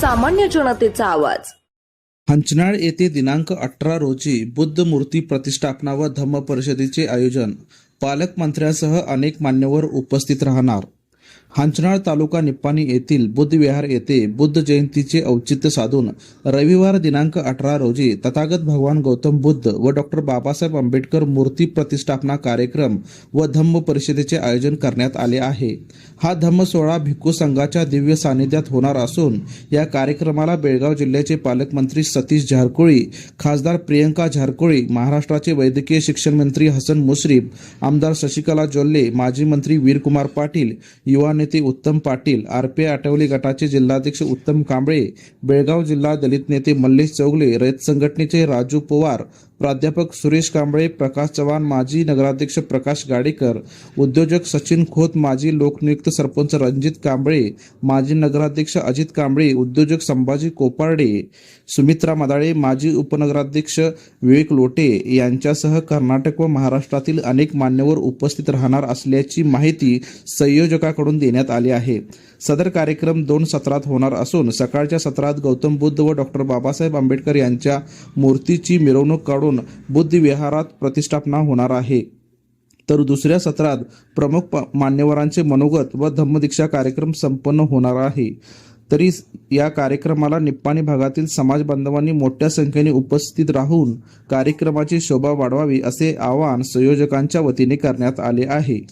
सामान्य जनतेचा आवाज. हंचनाळ येथे दिनांक अठरा रोजी बुद्ध मूर्ती प्रतिष्ठापना व धम्म परिषदेचे आयोजन पालकमंत्र्यांसह अनेक मान्यवर उपस्थित राहणार. हांचनाळ तालुका निप्पाणी येथील बुद्धविहार येथे बुद्ध जयंतीचे औचित्य साधून रविवार दिनांक अठरा रोजी तथागत भगवान गौतम बुद्ध व डॉक्टर बाबासाहेब आंबेडकर मूर्ती प्रतिष्ठापना कार्यक्रम व धम्म परिषदेचे आयोजन करण्यात आले आहे. हा धम्म सोहळा भिक्खू संघाच्या दिव्य सानिध्यात होणार असून या कार्यक्रमाला बेळगाव जिल्ह्याचे पालकमंत्री सतीश झारकोळी खासदार प्रियंका झारकोळी महाराष्ट्राचे वैद्यकीय शिक्षण मंत्री हसन मुश्रीफ आमदार शशिकला जोल्ले माजी मंत्री वीरकुमार पाटील युवा नेते उत्तम पाटील आरपी आठवले गटाचे जिल्हाध्यक्ष उत्तम कांबळे बेळगाव जिल्हा दलित नेते मल्लेश चौगले रयत संघटनेचे राजू पवार प्राध्यापक सुरेश कांबळे प्रकाश चव्हाण माजी नगराध्यक्ष प्रकाश गाडेकर उद्योजक सचिन खोत माजी लोकनियुक्त सरपंच रणजित कांबळे माजी नगराध्यक्ष अजित कांबळे उद्योजक संभाजी कोपार्डे सुमित्रा मदाळे माजी उपनगराध्यक्ष विवेक लोटे यांच्यासह कर्नाटक व महाराष्ट्रातील अनेक मान्यवर उपस्थित राहणार असल्याची माहिती संयोजकाकडून देण्यात आली आहे. सदर कार्यक्रम दोन सत्रात होणार असून सकाळच्या सत्रात गौतम बुद्ध व डॉक्टर बाबासाहेब आंबेडकर यांच्या मूर्तीची मिरवणूक काढून करून बुद्धविहारात प्रतिष्ठापना होणार आहे. तर दुसऱ्या सत्रात प्रमुख मान्यवरांचे मनोगत व धम्मदीक्षा कार्यक्रम संपन्न होणार आहे. तरी या कार्यक्रमाला निप्पाणी भागातील समाज बांधवांनी मोठ्या संख्येने उपस्थित राहून कार्यक्रमाची शोभा वाढवावी असे आवाहन संयोजकांच्या वतीने करण्यात आले आहे.